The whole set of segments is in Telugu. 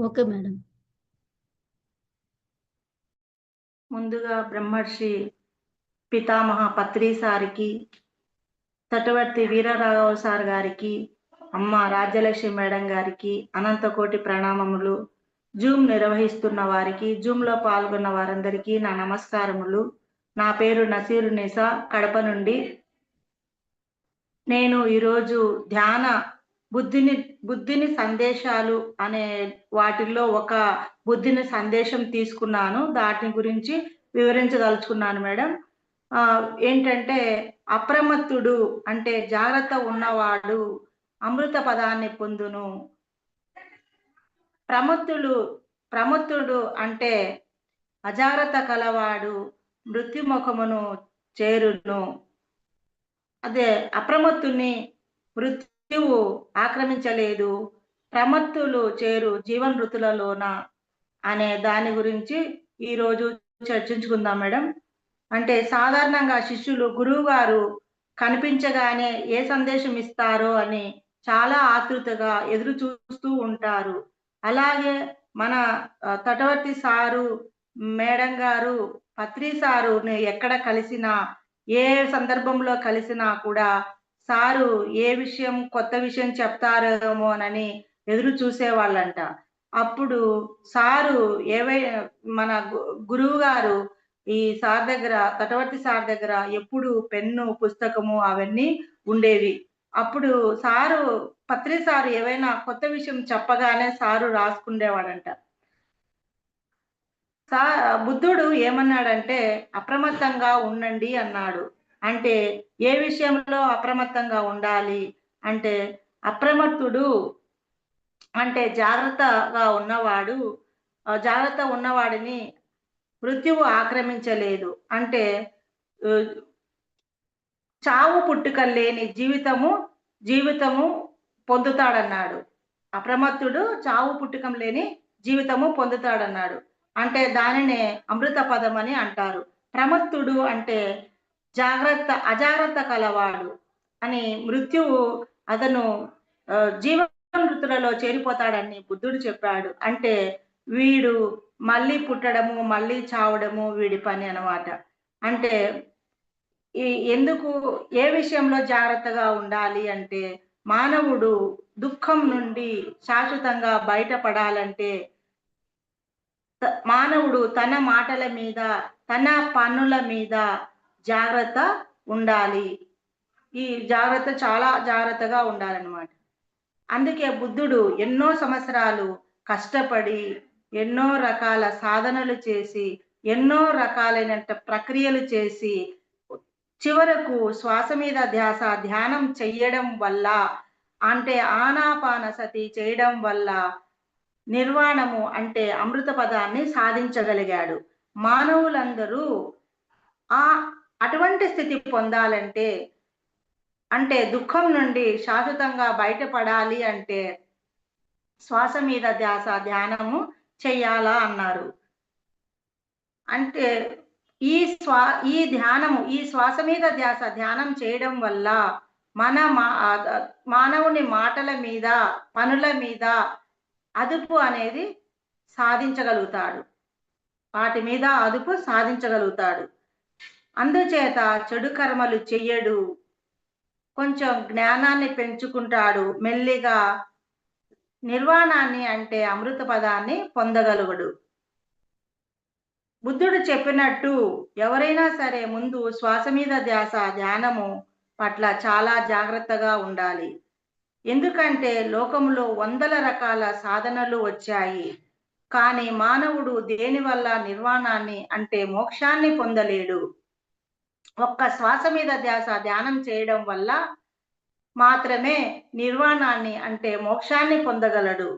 Okay madam. ముందుగా బ్రహ్మర్షి పితామహ పత్రి సారికి తటవర్తి వీరరాఘవ సార్ గారికి అమ్మ రాజ్యలక్ష్మి మేడం గారికి అనంతకోటి ప్రణామములు. జూమ్ నిర్వహిస్తున్న వారికి జూమ్లో పాల్గొన్న వారందరికీ నా నమస్కారములు. నా పేరు నసీరు నిసా. కడప నుండి నేను ఈరోజు ధ్యాన బుద్ధిని బుద్ధిని సందేశాలు అనే వాటిల్లో ఒక బుద్ధిని సందేశం తీసుకున్నాను. దాని గురించి వివరించదలుచుకున్నాను మేడం. ఏంటంటే అప్రమత్తుడు అంటే జాగ్రత్త ఉన్నవాడు అమృత పదాన్ని పొందును. ప్రమత్తుడు ప్రమత్తుడు అంటే అజాగ్రత్త కలవాడు మృత్యుముఖమును చేరును. అదే అప్రమత్తుని మృత్యువు ఆక్రమించలేదు ప్రమత్తులు చేరు జీవన వృత్తులలోన అనే దాని గురించి ఈరోజు చర్చించుకుందాం మేడం. అంటే సాధారణంగా శిష్యులు గురువు గారు కనిపించగానే ఏ సందేశం ఇస్తారో అని చాలా ఆతృతగా ఎదురు చూస్తూ ఉంటారు. అలాగే మన తటవర్తి సారు మేడం గారు పత్రి సారు ఎక్కడ కలిసినా ఏ సందర్భంలో కలిసినా కూడా సారు ఏ విషయం కొత్త విషయం చెప్తారేమోనని ఎదురు చూసేవాళ్ళంట. అప్పుడు సారు ఏవై మన గు- గురువు గారు ఈ సార్ దగ్గర తటవర్తి సార్ దగ్గర ఎప్పుడు పెన్ను పుస్తకము అవన్నీ ఉండేవి. అప్పుడు సారు పత్రి సారు ఏవైనా కొత్త విషయం చెప్పగానే సారు రాసుకుండేవాడంట. సా బుద్ధుడు ఏమన్నాడంటే అప్రమత్తంగా ఉండండి అన్నాడు. అంటే ఏ విషయంలో అప్రమత్తంగా ఉండాలి? అంటే అప్రమత్తుడు అంటే జాగ్రత్తగా ఉన్నవాడు జాగ్రత్త ఉన్నవాడిని మృత్యువు ఆక్రమించలేదు. అంటే చావు పుట్టుక లేని జీవితము జీవితము పొందుతాడన్నాడు. అప్రమత్తుడు చావు పుట్టుకం లేని జీవితము పొందుతాడన్నాడు. అంటే దానినే అమృత పదం అని అంటారు. ప్రమత్తుడు అంటే జాగ్రత్త అజాగ్రత్త కలవాడు అని మృత్యువు అతను జీవ మృతులలో చేరిపోతాడని బుద్ధుడు చెప్పాడు. అంటే వీడు మళ్ళీ పుట్టడము మళ్ళీ చావడము వీడి పని అన్నమాట. అంటే ఈ ఎందుకు ఏ విషయంలో జాగ్రత్తగా ఉండాలి అంటే మానవుడు దుఃఖం నుండి శాశ్వతంగా బయటపడాలంటే మానవుడు తన మాటల మీద తన పనుల మీద జాగ్రత్త ఉండాలి. ఈ జాగ్రత్త చాలా జాగ్రత్తగా ఉండాలన్నమాట. అందుకే బుద్ధుడు ఎన్నో సంవత్సరాలు కష్టపడి ఎన్నో రకాల సాధనలు చేసి ఎన్నో రకాలైన ప్రక్రియలు చేసి చివరకు శ్వాస మీద ధ్యాస ధ్యానం చెయ్యడం వల్ల అంటే ఆనాపాన సతి చేయడం వల్ల నిర్వాణము అంటే అమృత పదాన్ని సాధించగలిగాడు. మానవులందరూ ఆ అటువంటి స్థితి పొందాలంటే అంటే దుఃఖం నుండి శాశ్వతంగా బయటపడాలి అంటే శ్వాస మీద ధ్యాస ధ్యానము చెయ్యాలా అన్నారు. అంటే ఈ స్వా ఈ ధ్యానము ఈ శ్వాస మీద ధ్యాస ధ్యానం చేయడం వల్ల మన మా- మానవుని మాటల మీద పనుల మీద అదుపు అనేది సాధించగలుగుతాడు. వాటి మీద అదుపు సాధించగలుగుతాడు. అందుచేత చెడు కర్మలు చెయ్యడు. కొంచెం జ్ఞానాన్ని పెంచుకుంటాడు. మెల్లిగా నిర్వాణాన్ని అంటే అమృత పదాన్ని పొందగలుగుడు. బుద్ధుడు చెప్పినట్టు ఎవరైనా సరే ముందు శ్వాస మీద ధ్యాస ధ్యానము పట్ల చాలా జాగ్రత్తగా ఉండాలి. ఎందుకంటే లోకంలో వందల రకాల సాధనలు వచ్చాయి. కానీ మానవుడు దేనివల్ల నిర్వాణాన్ని అంటే మోక్షాన్ని పొందలేడు. ఒక్క శ్వాస మీద ధ్యాస ధ్యానం చేయడం వల్ల మాత్రమే నిర్వాణాన్ని అంటే మోక్షాన్ని పొందగలడు.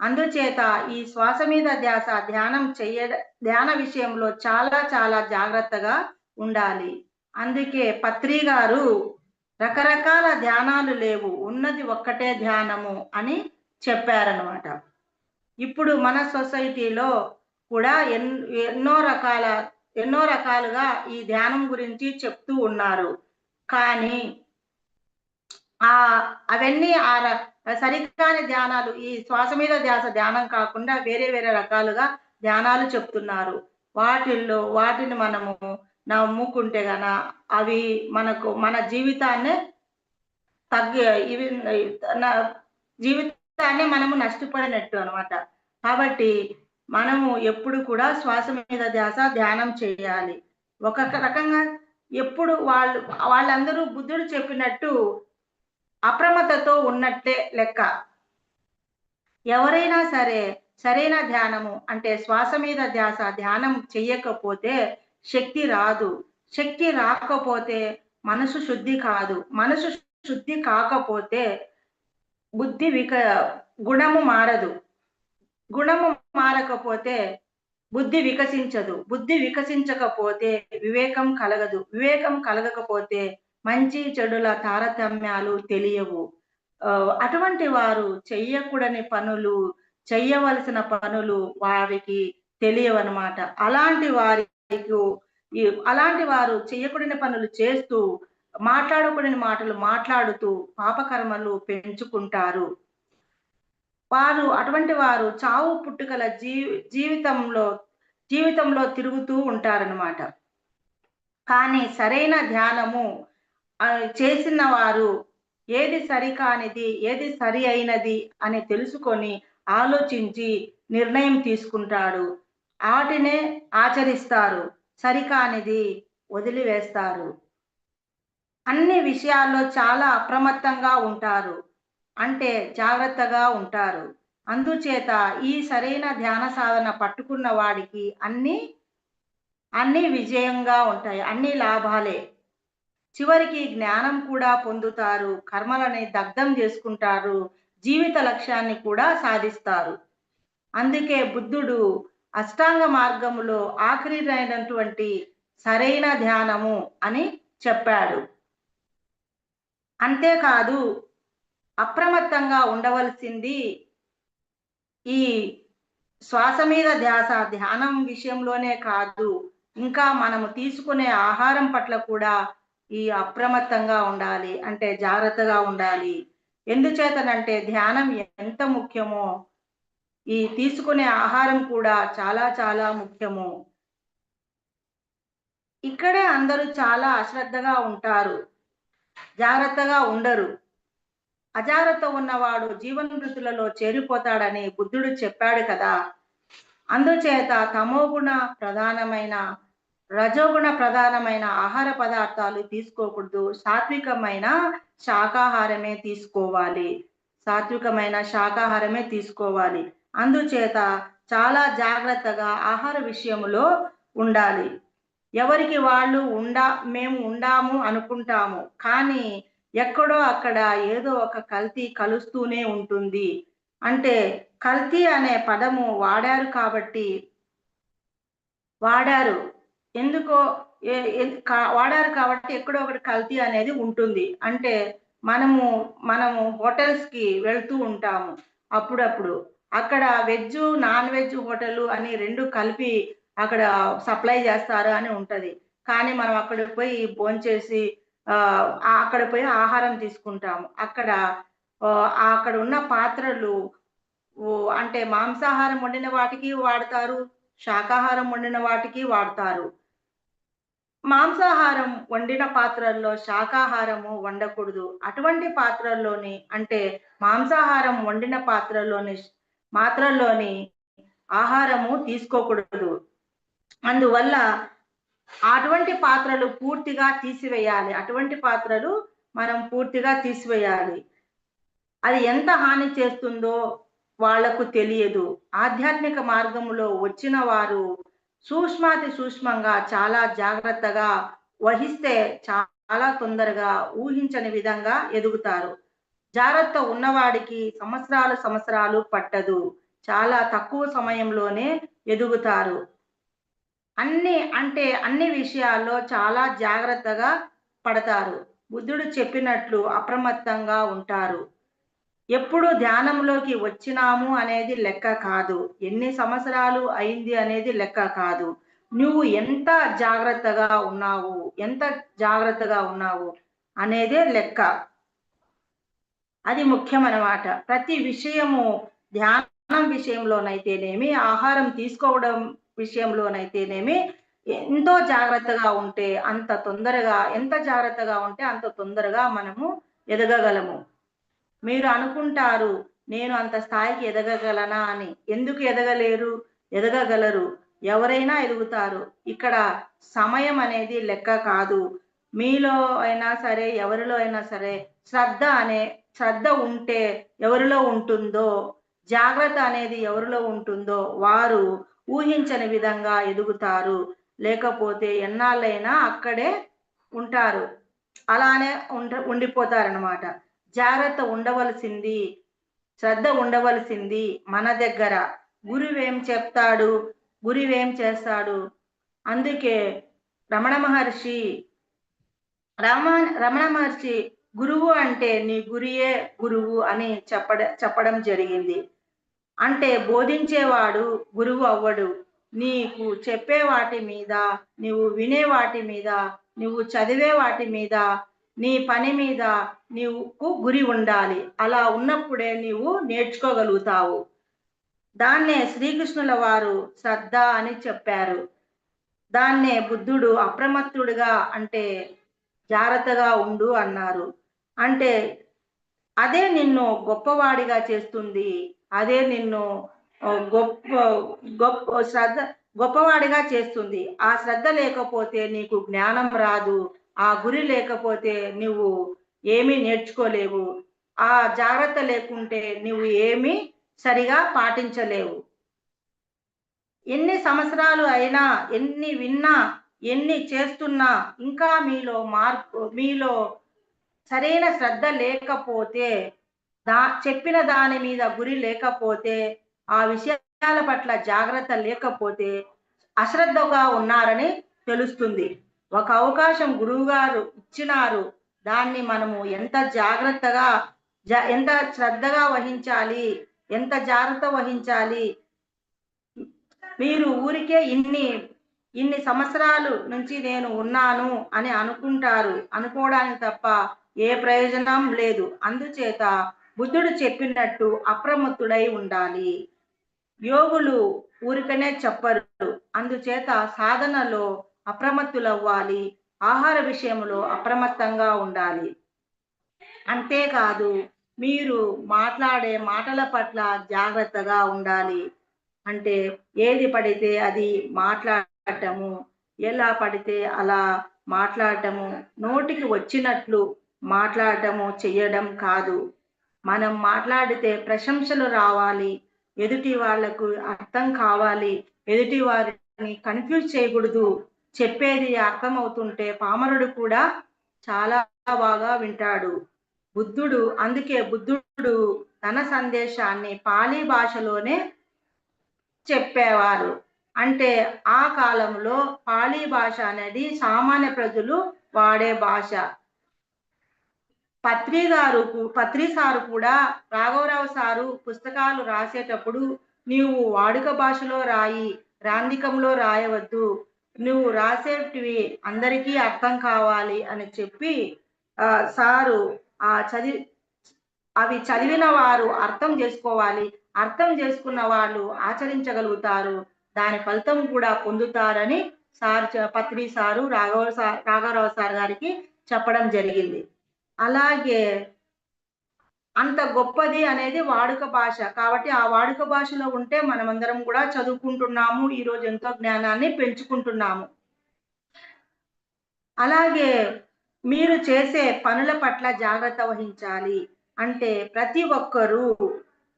అందుచేత ఈ శ్వాస మీద ధ్యాస ధ్యానం చెయ్య ధ్యాన విషయంలో చాలా చాలా జాగ్రత్తగా ఉండాలి. అందుకే పత్రి గారు రకరకాల ధ్యానాలు లేవు. ఉన్నది ఒక్కటే ధ్యానము అని చెప్పారనమాట ఇప్పుడు మన సొసైటీలో కూడా ఎన్ ఎన్నో రకాల ఎన్నో రకాలుగా ఈ ధ్యానం గురించి చెప్తూ ఉన్నారు కానీ ఆ అవన్నీ ఆ ర సరికాని ధ్యానాలు ఈ శ్వాస మీద ధ్యాస ధ్యానం కాకుండా వేరే వేరే రకాలుగా ధ్యానాలు చెప్తున్నారు. వాటిల్లో వాటిని మనము నమ్ముకుంటే గన అవి మనకు మన జీవితాన్ని తగ్గి ఇవి జీవితాన్ని మనము నష్టపోయినట్టు అనమాట. కాబట్టి మనము ఎప్పుడు కూడా శ్వాస మీద ధ్యాస ధ్యానం చేయాలి. ఒక రకంగా ఎప్పుడు వాళ్ళు వాళ్ళందరూ బుద్ధుడు చెప్పినట్టు అప్రమత్తతో ఉన్నట్టే లెక్క. ఎవరైనా సరే సరైన ధ్యానము అంటే శ్వాస మీద ధ్యాస ధ్యానం చెయ్యకపోతే శక్తి రాదు. శక్తి రాకపోతే మనసు శుద్ధి కాదు. మనసు శుద్ధి కాకపోతే బుద్ధి విక గుణము మారదు. గుణము మారకపోతే బుద్ధి వికసించదు. బుద్ధి వికసించకపోతే వివేకం కలగదు. వివేకం కలగకపోతే మంచి చెడుల తారతమ్యాలు తెలియవు. అటువంటి వారు చెయ్యకూడని పనులు, చెయ్యవలసిన పనులు వారికి తెలియవన్నమాట అలాంటి వారికి అలాంటి వారు చెయ్యకూడని పనులు చేస్తూ, మాట్లాడకూడని మాటలు మాట్లాడుతూ పాపకర్మలు పెంచుకుంటారు. వారు అటువంటి వారు చావు పుట్టుకల జీ జీవితంలో జీవితంలో తిరుగుతూ ఉంటారనమాట. కానీ సరైన ధ్యానము చేసిన వారు ఏది సరికానిది, ఏది సరి అయినది అని తెలుసుకొని, ఆలోచించి నిర్ణయం తీసుకుంటాడు. ఆటినే ఆచరిస్తారు. సరికానిది వదిలివేస్తారు. అన్ని విషయాల్లో చాలా అప్రమత్తంగా ఉంటారు. అంటే జాగ్రత్తగా ఉంటారు. అందుచేత ఈ సరైన ధ్యాన సాధన పట్టుకున్న వాడికి అన్నీ, అన్నీ విజయంగా ఉంటాయి. అన్నీ లాభాలే. చివరికి జ్ఞానం కూడా పొందుతారు. కర్మలని దగ్ధం చేసుకుంటారు జీవిత లక్ష్యాన్ని కూడా సాధిస్తారు. అందుకే బుద్ధుడు అష్టాంగ మార్గములో ఆఖరిదైనటువంటి సరైన ధ్యానము అని చెప్పాడు. అంతేకాదు అప్రమత్తంగా ఉండవలసింది ఈ శ్వాస మీద ధ్యాస ధ్యానం విషయంలోనే కాదు. ఇంకా మనము తీసుకునే ఆహారం పట్ల కూడా ఈ అప్రమత్తంగా ఉండాలి. అంటే జాగ్రత్తగా ఉండాలి. ఎందుచేతనంటే ధ్యానం ఎంత ముఖ్యమో, ఈ తీసుకునే ఆహారం కూడా చాలా చాలా ముఖ్యము. ఇక్కడే అందరూ చాలా అశ్రద్ధగా ఉంటారు. జాగ్రత్తగా ఉండరు. అజాగ్రత్త ఉన్నవాడు జీవన్మృతులలో చేరిపోతాడని బుద్ధుడు చెప్పాడు కదా! అందుచేత తమోగుణ ప్రధానమైన, రజోగుణ ప్రధానమైన ఆహార పదార్థాలు తీసుకోకూడదు. సాత్వికమైన శాకాహారమే తీసుకోవాలి. సాత్వికమైన శాకాహారమే తీసుకోవాలి. అందుచేత చాలా జాగ్రత్తగా ఆహార విషయంలో ఉండాలి. ఎవరికి వాళ్ళు ఉండా మేము ఉండాము అనుకుంటాము. కానీ ఎక్కడో అక్కడ ఏదో ఒక కల్తీ కలుస్తూనే ఉంటుంది. అంటే కల్తీ అనే పదము వాడారు కాబట్టి వాడారు. ఎందుకో వాడారు కాబట్టి ఎక్కడో ఒకటి కల్తీ అనేది ఉంటుంది. అంటే మనము, మనము హోటల్స్‌కి వెళ్తూ ఉంటాము అప్పుడప్పుడు. అక్కడ వెజ్జు, నాన్ వెజ్ హోటల్ అని రెండు కలిపి అక్కడ సప్లై చేస్తారు అని ఉంటుంది కానీ మనం అక్కడికి పోయి భోంచేసి అక్కడ పోయి ఆహారం తీసుకుంటాము. అక్కడ అక్కడ ఉన్న పాత్రలు అంటే మాంసాహారం వండిన వాటికి వాడతారు. శాకాహారం వండిన వాటికి వాడతారు. మాంసాహారం వండిన పాత్రల్లో శాకాహారము వండకూడదు. అటువంటి పాత్రల్లోని అంటే మాంసాహారం వండిన పాత్రలోని మాత్రలోని ఆహారము తీసుకోకూడదు. అందువల్ల అటువంటి పాత్రలు పూర్తిగా తీసివేయాలి. అటువంటి పాత్రలు మనం పూర్తిగా తీసివేయాలి. అది ఎంత హాని చేస్తుందో వాళ్ళకు తెలియదు. ఆధ్యాత్మిక మార్గములో వచ్చిన వారు సూక్ష్మాతి సూక్ష్మంగా చాలా జాగ్రత్తగా వహిస్తే చాలా తొందరగా ఊహించని విధంగా ఎదుగుతారు. జాగ్రత్త ఉన్నవాడికి సంవత్సరాలు, సంవత్సరాలు పట్టదు. చాలా తక్కువ సమయంలోనే ఎదుగుతారు. అన్ని అంటే అన్ని విషయాల్లో చాలా జాగ్రత్తగా పడతారు. బుద్ధుడు చెప్పినట్లు అప్రమత్తంగా ఉంటారు. ఎప్పుడు ధ్యానంలోకి వచ్చినాము అనేది లెక్క కాదు. ఎన్ని సంవత్సరాలు అయింది అనేది లెక్క కాదు. నువ్వు ఎంత జాగ్రత్తగా ఉన్నావు, ఎంత జాగ్రత్తగా ఉన్నావు అనేదే లెక్క. అది ముఖ్యమనమాట ప్రతి విషయము ధ్యానం విషయంలోనైతేనేమి ఆహారం తీసుకోవడం విషయంలోనైతేనేమి ఎంతో జాగ్రత్తగా ఉంటే అంత తొందరగా ఎంత జాగ్రత్తగా ఉంటే అంత తొందరగా మనము ఎదగగలము. మీరు అనుకుంటారు నేను అంత స్థాయికి ఎదగగలనా అని. ఎందుకు ఎదగలేరు? ఎదగగలరు. ఎవరైనా ఎదుగుతారు. ఇక్కడ సమయం అనేది లెక్క కాదు. మీలో అయినా సరే ఎవరిలో అయినా సరే శ్రద్ధ అనే శ్రద్ధ ఉంటే ఎవరిలో ఉంటుందో జాగ్రత్త అనేది ఎవరిలో ఉంటుందో వారు ఊహించని విధంగా ఎదుగుతారు. లేకపోతే ఎన్నాళ్ళైనా అక్కడే ఉంటారు. అలానే ఉండ ఉండిపోతారనమాట జాగ్రత్త ఉండవలసింది. శ్రద్ధ ఉండవలసింది మన దగ్గర. గురువేం చెప్తాడు? గురువేం చేస్తాడు? అందుకే రమణ మహర్షి రమ రమణ మహర్షి గురువు అంటే నీ గురియే గురువు అని చెప్పడ చెప్పడం జరిగింది. అంటే బోధించేవాడు గురువు అవ్వడు. నీకు చెప్పే వాటి మీద నువ్వు వినే వాటి మీద నువ్వు చదివే వాటి మీద నీ పని మీద నీకు గురి ఉండాలి. అలా ఉన్నప్పుడే నీవు నేర్చుకోగలుగుతావు. దాన్నే శ్రీకృష్ణుల వారు శ్రద్ధ అని చెప్పారు. దాన్నే బుద్ధుడు అప్రమత్తుడుగా అంటే జాగ్రత్తగా ఉండు అన్నారు. అంటే అదే నిన్ను గొప్పవాడిగా చేస్తుంది. అదే నిన్ను గొప్ప గొప్ప శ్రద్ధ గొప్పవాడిగా చేస్తుంది. ఆ శ్రద్ధ లేకపోతే నీకు జ్ఞానం రాదు. ఆ గురి లేకపోతే నువ్వు ఏమీ నేర్చుకోలేవు. ఆ జాగ్రత్త లేకుంటే నువ్వు ఏమీ సరిగా పాటించలేవు. ఎన్ని సంవత్సరాలు అయినా ఎన్ని విన్నా ఎన్ని చేస్తున్నా ఇంకా మీలో మార్పు మీలో సరైన శ్రద్ధ లేకపోతే దా చెప్పిన దాని మీద గురి లేకపోతే ఆ విషయాల పట్ల జాగ్రత్త లేకపోతే అశ్రద్ధగా ఉన్నారని తెలుస్తుంది. ఒక అవకాశం గురువు గారు ఇచ్చినారు. దాన్ని మనము ఎంత జాగ్రత్తగా ఎంత శ్రద్ధగా వహించాలి ఎంత జాగ్రత్త వహించాలి? మీరు ఊరికే ఇన్ని ఇన్ని సంవత్సరాలు నుంచి నేను ఉన్నాను అని అనుకుంటారు. అనుకోవడానికి తప్ప ఏ ప్రయోజనం లేదు. అందుచేత బుద్ధుడు చెప్పినట్టు అప్రమత్తుడై ఉండాలి. యోగులు ఊరికనే చెప్పరు. అందుచేత సాధనలో అప్రమత్తులవ్వాలి. ఆహార విషయంలో అప్రమత్తంగా ఉండాలి. అంతేకాదు మీరు మాట్లాడే మాటల పట్ల జాగ్రత్తగా ఉండాలి. అంటే ఏది పడితే అది మాట్లాడటము ఎలా పడితే అలా మాట్లాడటము నోటికి వచ్చినట్లు మాట్లాడటము చెయ్యడం కాదు. మనం మాట్లాడితే ప్రశంసలు రావాలి ఎదుటి వాళ్ళకు అర్థం కావాలి ఎదుటి వారిని కన్ఫ్యూజ్ చేయకూడదు చెప్పేది అర్థమవుతుంటే పామరుడు కూడా చాలా బాగా వింటాడు. బుద్ధుడు అందుకే బుద్ధుడు తన సందేశాన్ని పాలీ భాషలోనే చెప్పేవారు. అంటే ఆ కాలంలో పాలీ భాష అనేది సామాన్య ప్రజలు వాడే భాష. పత్రి గారు పత్రి సారు కూడా రాఘవరావు సారు పుస్తకాలు రాసేటప్పుడు నీవు వాడుక భాషలో రాయి రాంధికంలో రాయవద్దు నువ్వు రాసేటివి అందరికీ అర్థం కావాలి అని చెప్పి సారు ఆ చదివి అవి చదివిన వారు అర్థం చేసుకోవాలి. అర్థం చేసుకున్న వాళ్ళు ఆచరించగలుగుతారు. దాని ఫలితం కూడా పొందుతారని sir Patri sir Raghava sir రాఘవరావు సార్ గారికి చెప్పడం జరిగింది. అలాగే అంత గొప్పది అనేది వాడుక భాష. కాబట్టి ఆ వాడుక భాషలో ఉంటే మనమందరం కూడా చదువుకుంటున్నాము ఈరోజు ఎంతో జ్ఞానాన్ని పెంచుకుంటున్నాము. అలాగే మీరు చేసే పనుల పట్ల జాగ్రత్త వహించాలి. అంటే ప్రతి ఒక్కరూ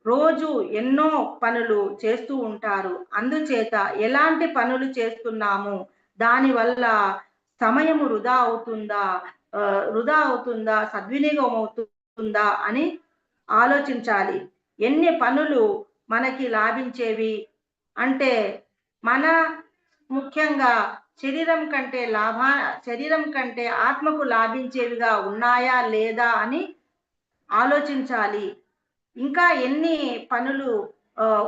రోజు ఎన్నో పనులు చేస్తూ ఉంటారు. అందుచేత ఎలాంటి పనులు చేస్తున్నాము? దానివల్ల సమయం వృధా అవుతుందా? వృధా అవుతుందా? సద్వినియోగం అవుతుందా అని ఆలోచించాలి. ఎన్ని పనులు మనకి లాభించేవి? అంటే మన ముఖ్యంగా శరీరం కంటే లాభా శరీరం కంటే ఆత్మకు లాభించేవిగా ఉన్నాయా లేదా అని ఆలోచించాలి. ఇంకా ఎన్ని పనులు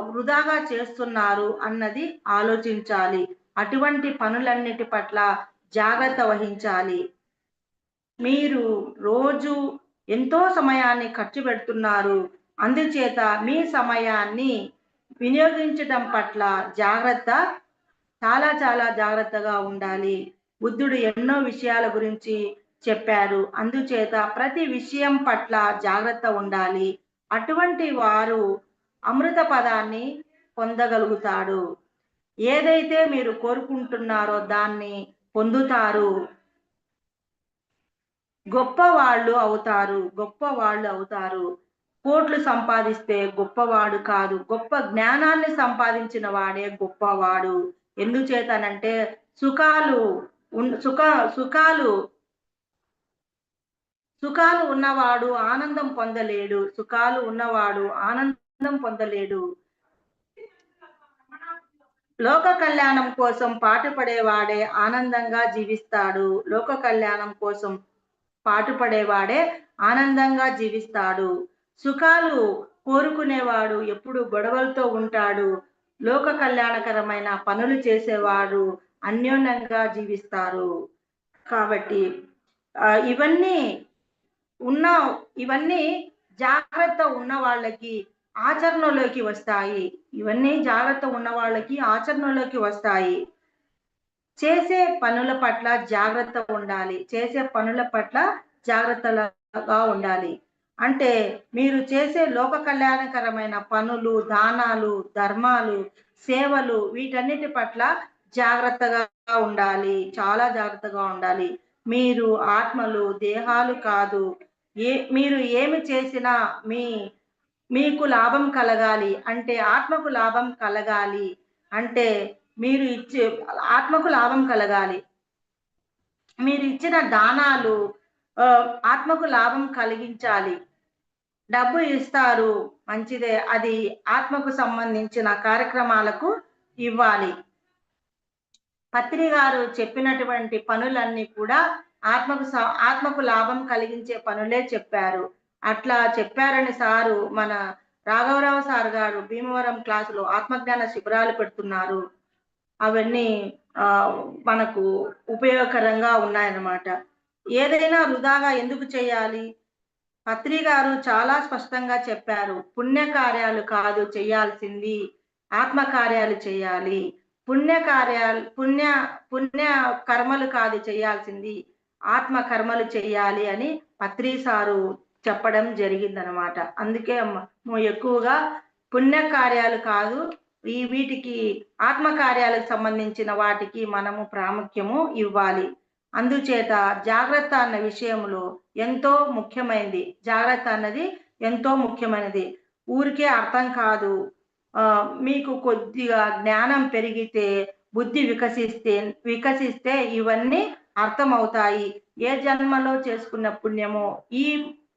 వృధాగా చేస్తున్నారు అన్నది ఆలోచించాలి. అటువంటి పనులన్నిటి పట్ల జాగ్రత్త వహించాలి. మీరు రోజు ఎంతో సమయాన్ని ఖర్చు పెడుతున్నారు. అందుచేత మీ సమయాన్ని వినియోగించడం పట్ల జాగ్రత్త చాలా చాలా జాగ్రత్తగా ఉండాలి. బుద్ధుడు ఎన్నో విషయాల గురించి చెప్పారు. అందుచేత ప్రతి విషయం పట్ల జాగ్రత్త ఉండాలి. అటువంటి వారు అమృత పదాన్ని పొందగలుగుతాడు ఏదైతే మీరు కోరుకుంటున్నారో దాన్ని పొందుతారు. గొప్ప వాళ్ళు అవుతారు గొప్ప వాళ్ళు అవుతారు. కోట్లు సంపాదిస్తే గొప్పవాడు కాదు. గొప్ప జ్ఞానాన్ని సంపాదించిన వాడే గొప్పవాడు. ఎందుచేతనంటే సుఖాలు సుఖ సుఖాలు సుఖాలు ఉన్నవాడు ఆనందం పొందలేడు. సుఖాలు ఉన్నవాడు ఆనందం పొందలేడు. లోక కళ్యాణం కోసం పాటుపడేవాడే ఆనందంగా జీవిస్తాడు. లోక కళ్యాణం కోసం పాటుపడేవాడే ఆనందంగా జీవిస్తాడు. సుఖాలు కోరుకునేవాడు ఎప్పుడు గొడవలతో ఉంటాడు. లోక కళ్యాణకరమైన పనులు చేసేవాడు అన్యోన్యంగా జీవిస్తారు. కాబట్టి ఇవన్నీ ఉన్న ఇవన్నీ జాగ్రత్త ఉన్న వాళ్ళకి ఆచరణలోకి వస్తాయి. ఇవన్నీ జాగ్రత్త ఉన్న వాళ్ళకి ఆచరణలోకి వస్తాయి. చేసే పనుల పట్ల జాగ్రత్త ఉండాలి. చేసే పనుల పట్ల జాగ్రత్తగా ఉండాలి. అంటే మీరు చేసే లోక కళ్యాణకరమైన పనులు దానాలు ధర్మాలు సేవలు వీటన్నిటి పట్ల జాగ్రత్తగా ఉండాలి. చాలా జాగ్రత్తగా ఉండాలి. మీరు ఆత్మలు దేహాలు కాదు. ఏ మీరు ఏమి చేసినా మీ మీకు లాభం కలగాలి. అంటే ఆత్మకు లాభం కలగాలి. అంటే మీరు ఇచ్చే ఆత్మకు లాభం కలగాలి. మీరు ఇచ్చిన దానాలు ఆత్మకు లాభం కలిగించాలి. డబ్బు ఇస్తారు మంచిదే. అది ఆత్మకు సంబంధించిన కార్యక్రమాలకు ఇవ్వాలి. పత్రి గారు చెప్పినటువంటి పనులన్నీ కూడా ఆత్మకు ఆత్మకు లాభం కలిగించే పనులే చెప్పారు. అట్లా చెప్పారని సారు మన రాఘవరావు సార్ గారు భీమవరం క్లాసులో ఆత్మజ్ఞాన శిబిరాలు పెడుతున్నారు. అవన్నీ మనకు ఉపయోగకరంగా ఉన్నాయన్నమాట. ఏదైనా వృధాగా ఎందుకు చేయాలి? పత్రి గారు చాలా స్పష్టంగా చెప్పారు. పుణ్యకార్యాలు కాదు చేయాల్సింది ఆత్మకార్యాలు చేయాలి. పుణ్యకార్యాలు పుణ్య పుణ్య కర్మలు కాదు చేయాల్సింది ఆత్మ కర్మలు చేయాలి అని పత్రి సారు చెప్పడం జరిగిందనమాట అందుకే ఎక్కువగా పుణ్యకార్యాలు కాదు ఈ వీటికి ఆత్మకార్యాలకు సంబంధించిన వాటికి మనము ప్రాముఖ్యము ఇవ్వాలి. అందుచేత జాగ్రత్త అన్న విషయంలో ఎంతో ముఖ్యమైనది. జాగ్రత్త అన్నది ఎంతో ముఖ్యమైనది. ఊరికే అర్థం కాదు. మీకు కొద్దిగా జ్ఞానం పెరిగితే బుద్ధి వికసిస్తే వికసిస్తే ఇవన్నీ అర్థమవుతాయి. ఏ జన్మలో చేసుకున్న పుణ్యమో ఈ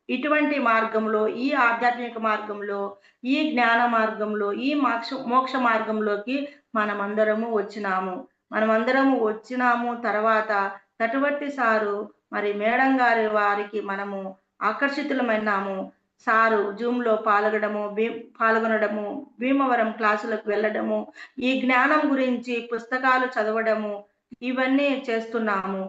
ఇటువంటి మార్గంలో ఈ ఆధ్యాత్మిక మార్గంలో ఈ జ్ఞాన మార్గంలో ఈ మోక్ష మోక్ష మార్గంలోకి మనమందరము వచ్చినాము. మనమందరము వచ్చినాము తర్వాత తటువర్తి సారు మరి మేడం గారి వారికి మనము ఆకర్షితులమైనాము. సారు జూమ్లో పాల్గొనడము భీ పాల్గొనడము భీమవరం క్లాసులకు వెళ్ళడము ఈ జ్ఞానం గురించి పుస్తకాలు చదవడము ఇవన్నీ చేస్తున్నాము.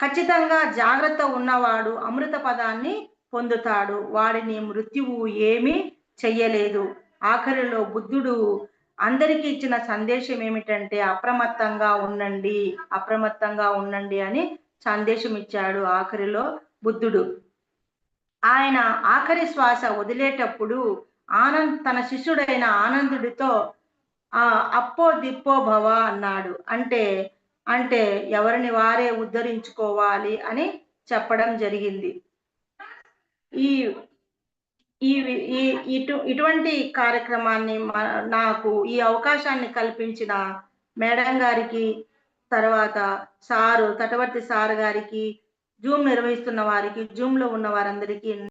ఖచ్చితంగా జాగ్రత్త ఉన్నవాడు అమృత పదాన్ని పొందుతాడు. వాడిని మృత్యువు ఏమీ చెయ్యలేదు. ఆఖరిలో బుద్ధుడు అందరికీ ఇచ్చిన సందేశం ఏమిటంటే అప్రమత్తంగా ఉండండి అప్రమత్తంగా ఉండండి అని సందేశం ఇచ్చాడు ఆఖరిలో బుద్ధుడు. ఆయన ఆఖరి శ్వాస వదిలేటప్పుడు ఆనంద్ తన శిష్యుడైన ఆనందుడితో ఆ అప్పో దిప్పో భవ అన్నాడు. అంటే అంటే ఎవరిని వారే ఉద్ధరించుకోవాలి అని చెప్పడం జరిగింది. ఈ ఈ ఇటు ఇటువంటి కార్యక్రమాన్ని నాకు ఈ అవకాశాన్ని కల్పించిన మేడం గారికి తర్వాత సారు తటవర్తి సార్ గారికి జూమ్ నిర్వహిస్తున్న వారికి జూమ్లో ఉన్న వారందరికీ